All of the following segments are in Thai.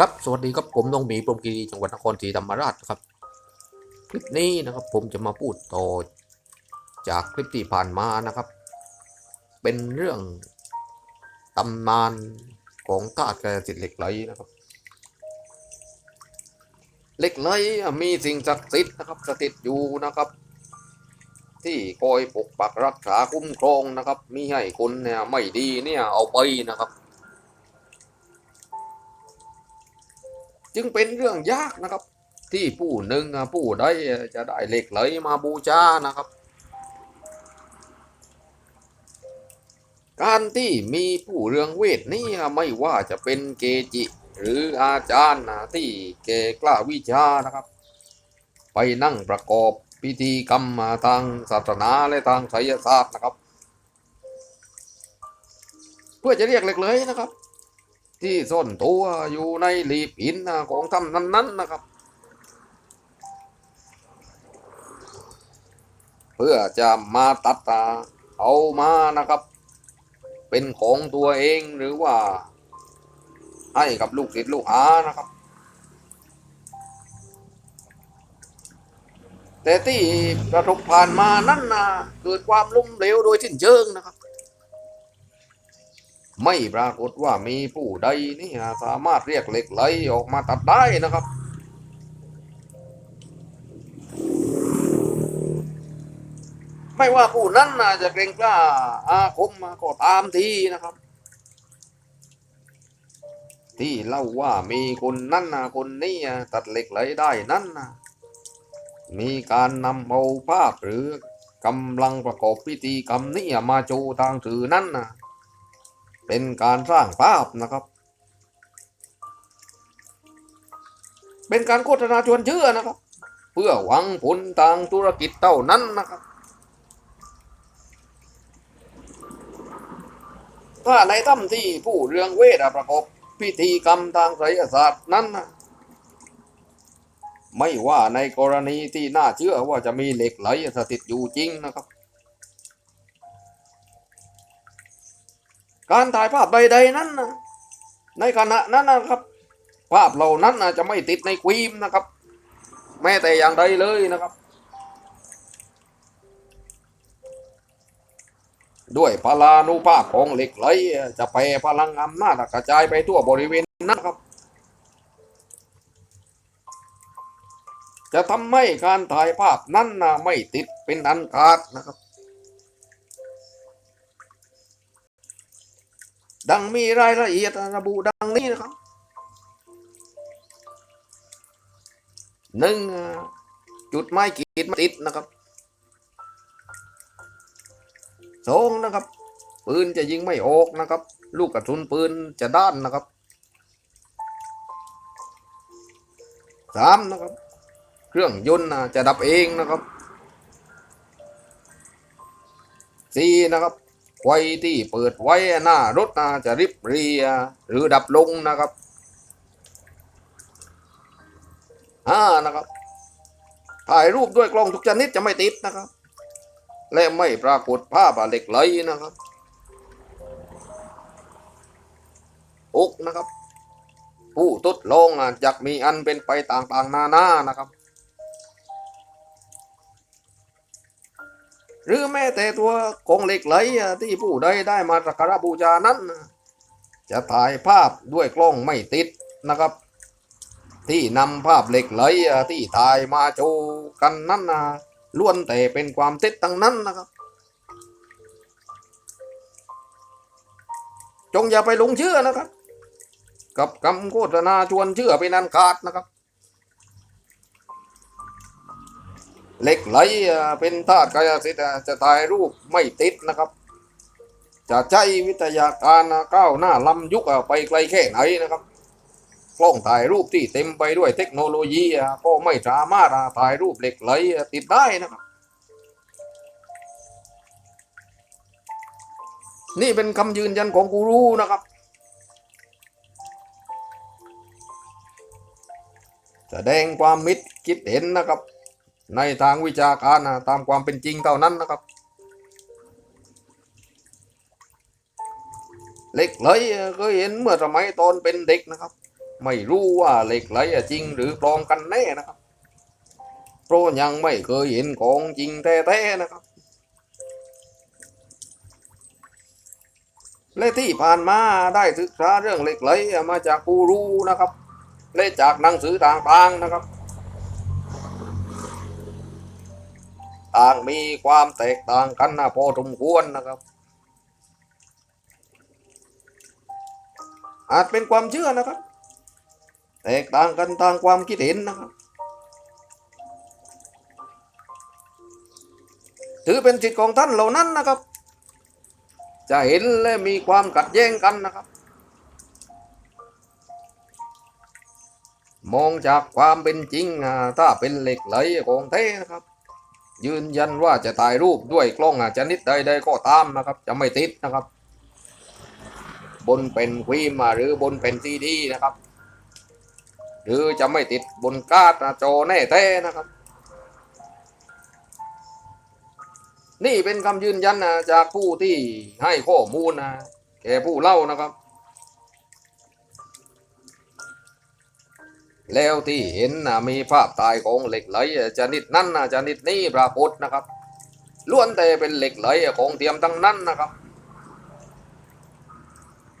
ครับสวัสดีครับผมน้องหมีปรมกีรีจังหวัดนครศรีธรรมราชนะครับ คลิปนี้นะครับผมจะมาพูดต่อจากคลิปที่ผ่านมานะครับ เป็นเรื่องตำนานของธาตุกระสิทธิ์เหล็กไหลนะครับ เหล็กไหลมีสิ่งศักดิ์สิทธิ์นะครับสถิตอยู่นะครับ ที่คอยปกปักรักษาคุ้มครองนะครับมิให้คนเนี่ยไม่ดีเนี่ยเอาไปนะครับ จึงเป็นเรื่องยากนะครับ ที่ผู้หนึ่งผู้ใดจะได้เหล็กไหลมาบูชานะครับ การที่มีผู้เรืองเวทนี่ไม่ว่าจะเป็นเกจิ หรืออาจารย์นะที่เกกล้าวิชานะครับ ไปนั่งประกอบพิธีกรรมมาทางศาสนาและทางไสยศาสตร์นะครับ เพื่อจะเรียกเหล็กไหลนะครับ ที่ซ่อนตัวอยู่ในหลีบหินของถ้ำนั้นๆนนะครับ เพื่อจะมาตัดตาเอามานะครับ เป็นของตัวเองหรือว่า ให้กับลูกศิษย์ลูกหานะครับ แต่ที่ประสบผ่านมานั่นนะเกิดความล้มเหลวโดยสิ้นเชิงนะครับ ไม่ปรากฏว่ามีผู้ใดนี่สามารถเรียกเหล็กไหลออกมาตัดได้นะครับ ไม่ว่าผู้นั้นจะเกรงกล้าอาคมมาก็ตามทีนะครับ ที่เล่าว่ามีคนนั้นนะคนนี้ตัดเหล็กไหลได้นั้นนะมีการนำเอาภาพหรือกำลังประกอบพิธีกรรมนี้มาโชว์ทางสื่อนั้นนะ เป็นการสร้างภาพนะครับ เป็นการโฆษณาชวนเชื่อนะครับ เพื่อหวังผลทางธุรกิจเท่านั้นนะครับ ถ้าในถ้ำที่ผู้เรืองเวทประกอบพิธีกรรมทางไสยศาสตร์นั้นนะไม่ว่าในกรณีที่น่าเชื่อว่าจะมีเหล็กไหลสถิตอยู่จริงนะครับ การถ่ายภาพใดๆนั้นนะในขณะนั้นนะครับ ภาพเหล่านั้นนะจะไม่ติดในควีมนะครับ แม้แต่อย่างใดเลยนะครับ ด้วยพลานุภาพของเหล็กไหลจะแผ่พลังอำนาจกระจายไปทั่วบริเวณนั้นครับ จะทำให้การถ่ายภาพนั้นนะไม่ติดเป็นอันขาดนะครับ ดังมีรายละเอียดระบุดังนี้นะครับหนึ่งจุดไม้ขีดมาติดนะครับสองนะครับ ปืนจะยิงไม่ออกนะครับ ลูกกระสุนปืนจะด้านนะครับสามนะครับ เครื่องยนต์นะจะดับเองนะครับสี่นะครับ ไฟที่เปิดไว้หน้ารถนะจะริบเรีย หรือดับลงนะครับห้านะครับ ถ่ายรูปด้วยกล้องทุกชนิดจะไม่ติดนะครับ และไม่ปรากฏภาพเหล็กไหลนะครับอกนะครับ ผู้ทดลองอะจะมีอันเป็นไปต่างๆนานานะครับ หรือแม้แต่ตัวของเหล็กไหลที่ผู้ใดได้มาสักการะบูชานั้น จะถ่ายภาพด้วยกล้องไม่ติดนะครับ ที่นำภาพเหล็กไหลที่ถ่ายมาโชว์กันนั้นนะล้วนแต่เป็นความเท็จทั้งนั้นนะครับ จงอย่าไปหลงเชื่อนะครับ กับคำโฆษณาชวนเชื่อเป็นอันขาดนะครับ เหล็กไหลเป็นธาตุกายสิทธิ์จะถ่ายรูปไม่ติดนะครับ จะใช้วิทยาการก้าวหน้าล้ำยุคไปไกลแค่ไหนนะครับกล้องถ่ายรูปที่เต็มไปด้วยเทคโนโลยีก็ไม่สามารถถ่ายรูปเหล็กไหลติดได้นะครับ นี่เป็นคำยืนยันของกูรูนะครับแสดงความมิตรคิดเห็นนะครับ ในทางวิชาการนะตามความเป็นจริงเท่านั้นนะครับเหล็กไหลเคยเห็นเมื่อสมัยตอนเป็นเด็กนะครับ ไม่รู้ว่าเหล็กไหลจริงหรือปลอมกันแน่นะครับเพราะยังไม่เคยเห็นของจริงแท้ๆนะครับ และที่ผ่านมาได้ศึกษาเรื่องเหล็กไหลมาจากกูรูนะครับ และจากหนังสือต่างๆนะครับ ต่างมีความแตกต่างกันนะพอสมควรนะครับ อาจเป็นความเชื่อนะครับ แตกต่างกันทางความคิดเห็นนะครับ ถือเป็นสิทธิของท่านเหล่านั้นนะครับ จะเห็นและมีความขัดแย้งกันนะครับมองจากความเป็นจริงถ้าเป็นเหล็กไหลของแท้นะครับ ยืนยันว่าจะถ่ายรูปด้วยกล้องอะชนิดใดๆก็ตามนะครับ จะไม่ติดนะครับ บนเป็นฟิล์มอะหรือบนเป็นซีดีนะครับ หรือจะไม่ติดบนการ์ดจอแน่แท้นะครับ นี่เป็นคำยืนยันนะจากผู้ที่ให้ข้อมูลนะแก่ผู้เล่านะครับ แล้วที่เห็นนะมีภาพตายของเหล็กไหลชนิดนั้นชนิดนี้ปรากฏนะครับล้วนแต่เป็นเหล็กไหลของเทียมทั้งนั้นนะครับ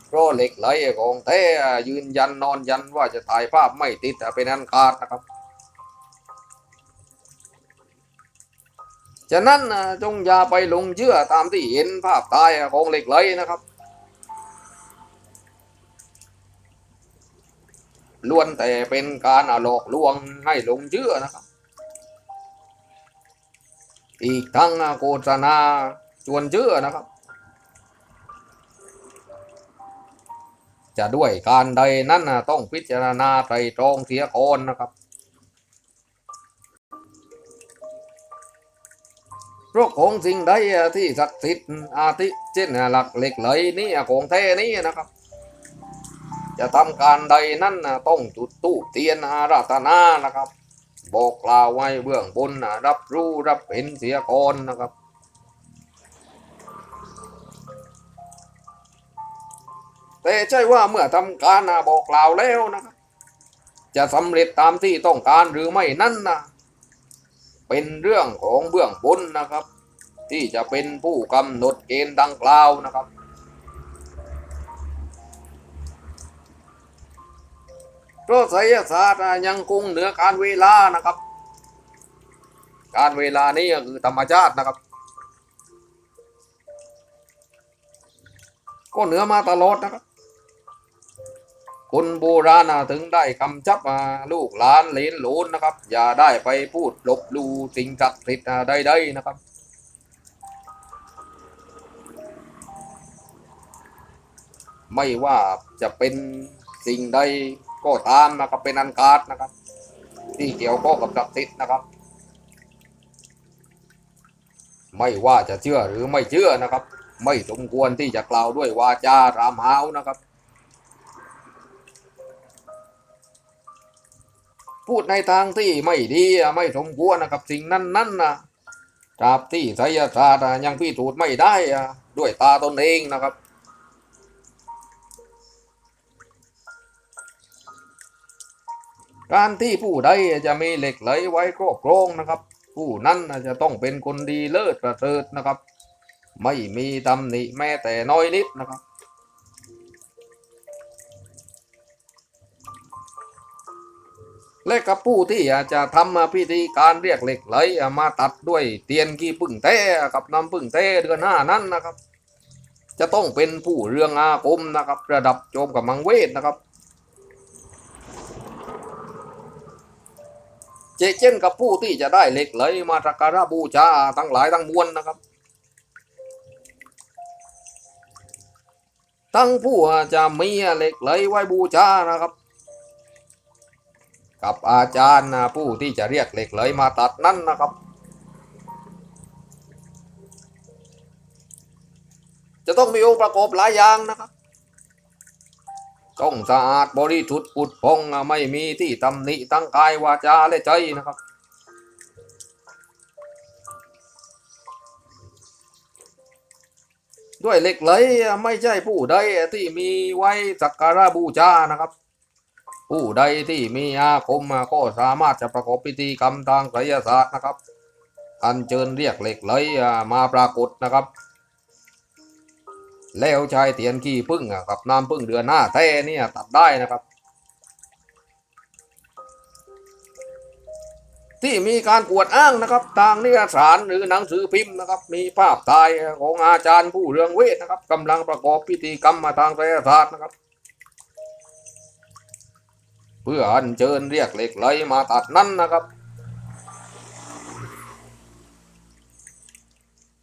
เพราะเหล็กไหลของแท้ยืนยันนอนยันว่าจะถ่ายภาพไม่ติดเป็นอันขาดนะครับฉะนั้นจงอย่าไปหลงเชื่อตามที่เห็นภาพตายของเหล็กไหลนะครับ ล้วนแต่เป็นการหลอกลวงให้หลงเชื่อนะครับ อีกทั้งโฆษณาชวนเชื่อนะครับ จะด้วยการใดนั้นต้องพิจารณาไตรตรองเสียก่อนนะครับพราะของสิ่งใดที่ศักดิ์สิทธิ์อาทิเช่นหลักเหล็กไหลนี่ของแท้นี่นะครับ จะทำการใดนั่นนะต้องจุดตู้เทียนอาราธนานะครับ บอกกล่าวไว้เบื้องบนนะรับรู้รับเห็นเสียก่อนนะครับแต่ใช่ว่าเมื่อทำการนะบอกกล่าวแล้วนะครับจะสำเร็จตามที่ต้องการหรือไม่นั่นนะเป็นเรื่องของเบื้องบนนะครับ ที่จะเป็นผู้กำหนดเกณฑ์ดังกล่าวนะครับ เพราะไสยศาสตร์ยังคงเหนือการเวลานะครับ การเวลานี้ก็คือธรรมชาตินะครับ ก็เหนือมาตลอดนะครับ คนโบราณถึงได้คำชับมาลูกหลานเลนหลนนะครับ อย่าได้ไปพูดลบลูสิ่งศักดิ์สิทธิ์ใดๆนะครับไม่ว่าจะเป็นสิ่งใด ก็ตามนะครับเป็นอันการนะครับ ที่เกี่ยวข้องกับศักดิ์สิทธิ์นะครับ ไม่ว่าจะเชื่อหรือไม่เชื่อนะครับ ไม่สมควรที่จะกล่าวด้วยวาจารามหาวนะครับ พูดในทางที่ไม่ดีอะไม่สมควรนะครับ สิ่งนั้นนั้นนะตราบที่ไสยศาสตร์ยังพิสูจน์ไม่ได้อะด้วยตาตนเองนะครับ การที่ผู้ใดจะมีเหล็กไหลไว้ครอบครองนะครับ ผู้นั้นจะต้องเป็นคนดีเลิศประเสริฐนะครับ ไม่มีตำหนิแม้แต่น้อยนิดนะครับและกับผู้ที่จะทำพิธีการเรียกเหล็กไหลมาตัดด้วยเตียนกีพึ่งเต้กับน้ำพึ่งเต้เดือนห้านั้นนะครับ จะต้องเป็นผู้เรื่องอาคมนะครับ ระดับโจมกับมังเวทนะครับ เจเช่นกับผู้ที่จะได้เหล็กไหลมาสักการะบูชาทั้งหลายทั้งมวลนะครับ ทั้งผู้จะมีเหล็กไหลไว้บูชานะครับ กับอาจารย์นะผู้ที่จะเรียกเหล็กไหลมาตัดนั้นนะครับ จะต้องมีองค์ประกอบหลายอย่างนะครับ ต้องสะอาดบริสุทธิ์ปุดพงไม่มีที่ตำหนิทั้งกายวาจาและใจนะครับด้วยเหล็กไหลไม่ใช่ผู้ใดที่มีไว้สักการะบูชานะครับ ผู้ใดที่มีอาคมก็สามารถจะประกอบพิธีกรรมทางไสยศาสตร์นะครับ อัญเชิญเรียกเหล็กไหลมาปรากฏนะครับ แล้วใช้เทียนขี้พึ่งกับน้ำพึ่งเดือนหน้าแท้เนี่ยตัดได้นะครับ ที่มีการกวดอ้างนะครับ ทางนิยสารหรือหนังสือพิมพ์นะครับ มีภาพถ่ายของอาจารย์ผู้เรืองเวทนะครับกำลังประกอบพิธีกรรมมาทางไสยศาสตร์นะครับ เพื่ออัญเชิญเรียกเหล็กไหลมาตัดนั้นนะครับ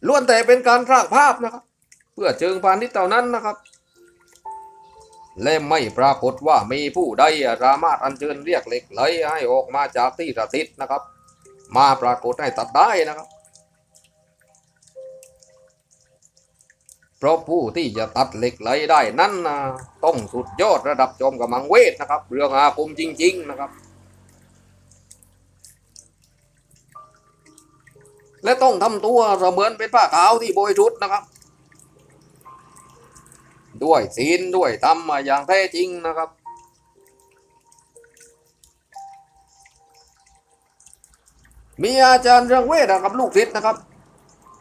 ล้วนแต่เป็นการสร้างภาพนะครับ เพื่อเชิงพาณิชย์เท่านั้นนะครับ และไม่ปรากฏว่ามีผู้ใดสามารถอัญเชิญเรียกเหล็กไหลให้ออกมาจากที่สถิตนะครับ มาปรากฏให้ตัดได้นะครับ เพราะผู้ที่จะตัดเหล็กไหลได้นั้นนะต้องสุดยอดระดับจอมกำลังเวทนะครับ เรื่องอาคมจริง ๆนะครับและต้องทำตัวเสมือนเป็นผ้าขาวที่บริสุทธิ์นะครับ ด้วยศีลด้วยธรรมาอย่างแท้จริงนะครับ มีอาจารย์เรื่องเวทกับลูกศิษย์นะครับ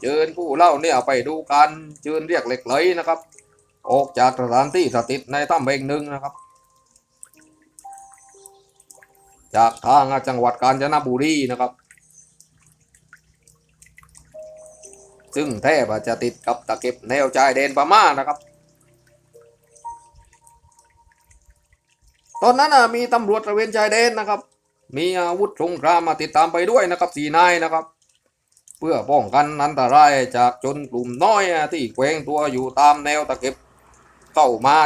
เชิญผู้เล่าเนี่ยไปดูการเชิญเรียกเหล็กไหลนะครับ ออกจากสถานที่สถิตในถ้ำแห่งหนึ่งนะครับ จากทางจังหวัดกาญจนบุรีนะครับซึ่งแทบจะติดกับตะเก็บแนวชายแดนพม่านะครับ ตอนนั้นน่ะมีตำรวจตระเวนชายแดนนะครับ มีอาวุธสงครามมาติดตามไปด้วยนะครับสี่นายนะครับ เพื่อป้องกันอันตรายจากจนกลุ่มน้อยที่แกว่งตัวอยู่ตามแนวตะเก็บเข้ามา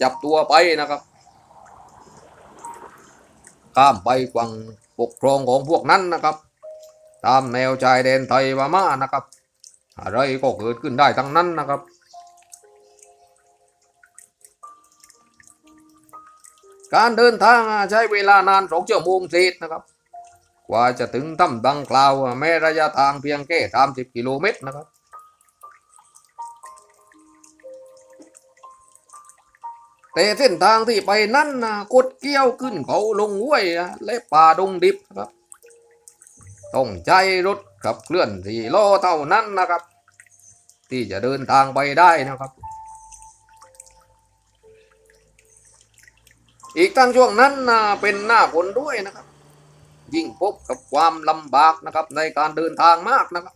จับตัวไปนะครับ ข้ามไปกวังปกครองของพวกนั้นนะครับ ตามแนวชายแดนไทยพม่านะครับ อะไรก็เกิดขึ้นได้ทั้งนั้นนะครับ การเดินทางใช้เวลานานสองชั่วโมงเศษนะครับ กว่าจะถึงถ้ำดังกล่าวแม้ระยะทางเพียงแค่สามสิบกิโลเมตรนะครับแต่เส้นทางที่ไปนั้นนะกดเกี้ยวขึ้นเขาลงห้วยและป่าดงดิบครับ ต้องใช้รถขับเคลื่อนสี่ล้อเท่านั้นนะครับ ที่จะเดินทางไปได้นะครับ อีกทั้งช่วงนั้นนะเป็นหน้าฝนด้วยนะครับ ยิ่งพบกับความลำบากนะครับในการเดินทางมากนะครับ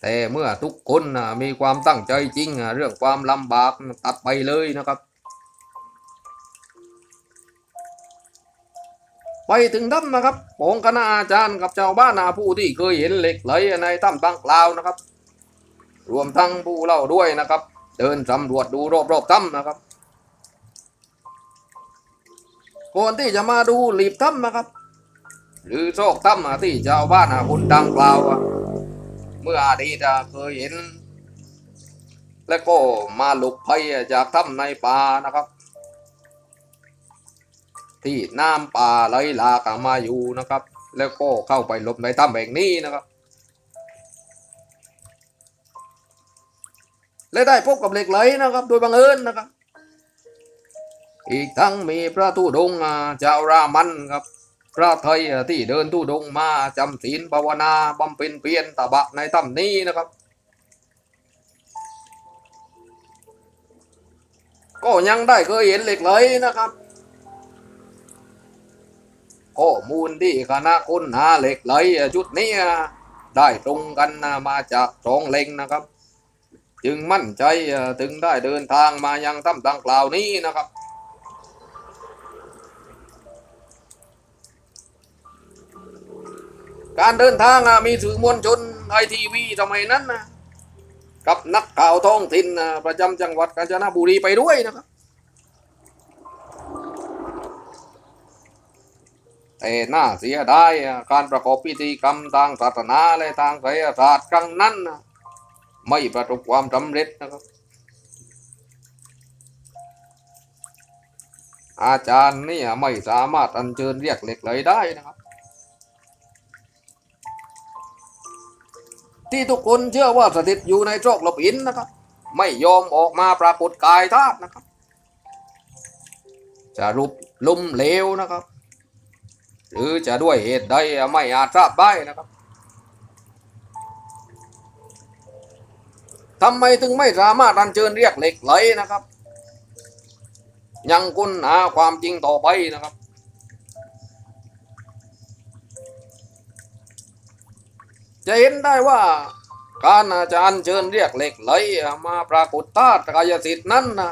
แต่เมื่อทุกคนนะมีความตั้งใจจริงเรื่องความลำบากตัดไปเลยนะครับ ไปถึงถ้ำนะครับของคณะอาจารย์กับชาวบ้านนาผู้ที่เคยเห็นเหล็กไหลในถ้ำบางกล่าวนะครับ รวมทั้งผู้เล่าด้วยนะครับ เดินสำรวจดูรอบๆถ้ำนะครับก่อนที่จะมาดูหลีบถ้ำนะครับ หรือโซกถ้ำที่ชาวบ้านอะคนดังกล่าวเมื่ออดีตเคยเห็น และก็มาหลบภัยจากถ้ำในป่านะครับ ที่น้ำป่าไหลหลากมาอยู่นะครับ แล้วก็เข้าไปหลบในถ้ำแห่งนี้นะครับ และได้พบกับเหล็กไหลนะครับ โดยบังเอิญนะครับ อีกทั้งมีพระธุดงค์อ่าเจ้ารามันครับ พระไทยที่เดินธุดงมาจำศีลภาวนาบำเพ็ญเพียรตบะในถ้ำนี้นะครับ ก็ยังได้เคยเห็นเหล็กไหลนะครับข้อมูลที่คณะค้นหาเหล็กไหลชุดนี้ได้ตรงกันมาจากสองเล็งนะครับ จึงมั่นใจถึงได้เดินทางมายังถ้ำดังกล่าวนี้นะครับ การเดินทางมีสื่อมวลชนไอทีวีสมัยนั้นนะกับนักข่าวท้องถิ่นประจำจังหวัดกาญจนบุรีไปด้วยนะครับแต่น่าเสียดายการประกอบพิธีกรรมทางศาสนาและทางไสยศาสตร์ครั้งนั้นนะ ไม่ประสบความสำเร็จนะครับ อาจารย์เนี่ยไม่สามารถอัญเชิญเรียกเหล็กไหลได้นะครับ ที่ทุกคนเชื่อว่าสถิตอยู่ในโชคหลบหินนะครับ ไม่ยอมออกมาปรากฏกายธาตุนะครับจะรุปลุ่มเลวนะครับ หรือจะด้วยเหตุใดไม่อาจทราบได้นะครับ ทำไมถึงไม่สามารถอัญเชิญเรียกเหล็กไหลนะครับ ยังค้นหาความจริงต่อไปนะครับ จะเห็นได้ว่าการอาจารย์เชิญเรียกเหล็กไหลมาปรากฏธาตุกายสิทธิ์นั้นนะ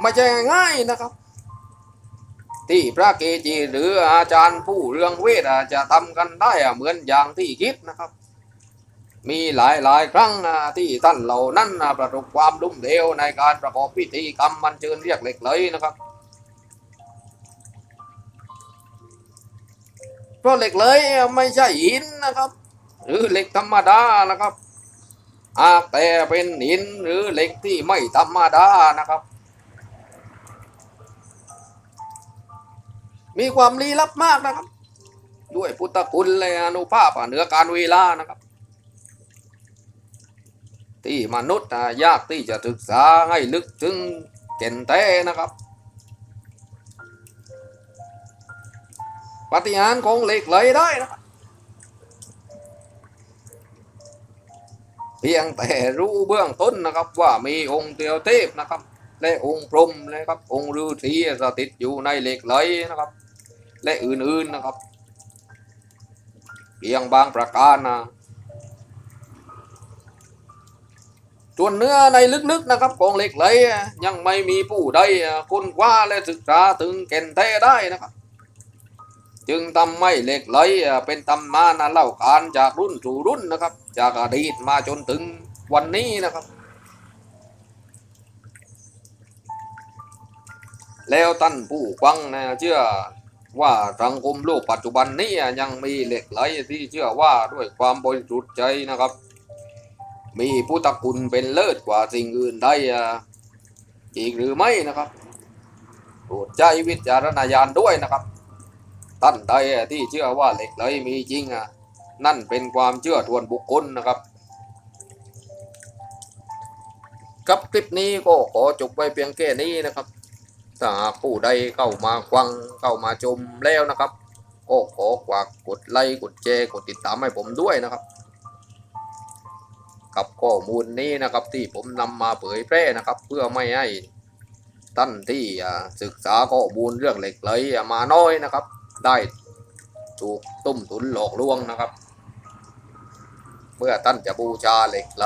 ไม่ใช่ง่ายนะครับ ที่พระเกจิหรืออาจารย์ผู้เรื่องเวทอาจจะทำกันได้เหมือนอย่างที่คิดนะครับ มีหลายหลายครั้งนะที่ท่านเหล่านั้นนะประสบความลุ่มเหลวในการประกอบพิธีกรรมมันเชิญเรียกเหล็กไหลนะครับ เพราะเหล็กไหลไม่ใช่หินนะครับ หรือเหล็กธรรมดานะครับหากแต่เป็นหินหรือเหล็กที่ไม่ธรรมดานะครับ มีความลี้ลับมากนะครับ ด้วยพุทธคุณและอนุภาพเหนือการเวลานะครับ ที่มนุษย์ยากที่จะศึกษาให้ลึกถึงแก่นแท้นะครับ ปฏิหารของเหล็กไหลได้นะครับเพียงแต่รู้เบื้องต้นนะครับว่ามีองค์เตียวเทพนะครับ และองค์พรหมนะครับ องค์ฤาษีสถิตอยู่ในเหล็กไหลนะครับ และอื่นๆนะครับ เพียงบางประการนะ ส่วนเนื้อในลึกๆนะครับของเหล็กไหลยังไม่มีผู้ใดค้นคว้าและศึกษาถึงแก่นแท้ได้นะครับ จึงทำให้เหล็กไหลเป็นตำนานเล่าขานจากรุ่นสู่รุ่นนะครับ จากอดีตมาจนถึงวันนี้นะครับ แล้วท่านผู้ฟังนะเชื่อว่าสังคมโลกปัจจุบันนี้ยังมีเหล็กไหลที่เชื่อว่าด้วยความบริสุทธิ์ใจนะครับ มีพุทธคุณเป็นเลิศกว่าสิ่งอื่นใดอะอีกหรือไม่นะครับโปรดใจวิจารณญาณด้วยนะครับท่านใดที่เชื่อว่าเหล็กไหลมีจริงอะนั่นเป็นความเชื่อทวนบุคคลนะครับ ครับคลิปนี้ก็ขอจบไว้เพียงแค่นี้นะครับถ้าหากผู้ใดเข้ามาฟังเข้ามาชมแล้วนะครับก็ขอฝากกดไลค์กดแชร์กดติดตามให้ผมด้วยนะครับ กับข้อมูลนี้นะครับที่ผมนำมาเผยแพร่นะครับ เพื่อไม่ให้ท่านที่ศึกษาข้อมูลเรื่องเหล็กไหลมาน้อยนะครับ ได้ถูกต้มตุนหลอกลวงนะครับ เมื่อท่านจะบูชาเหล็กไหล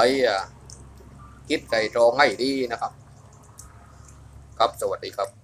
คิดไตรตรองให้ดีนะครับ ครับสวัสดีครับ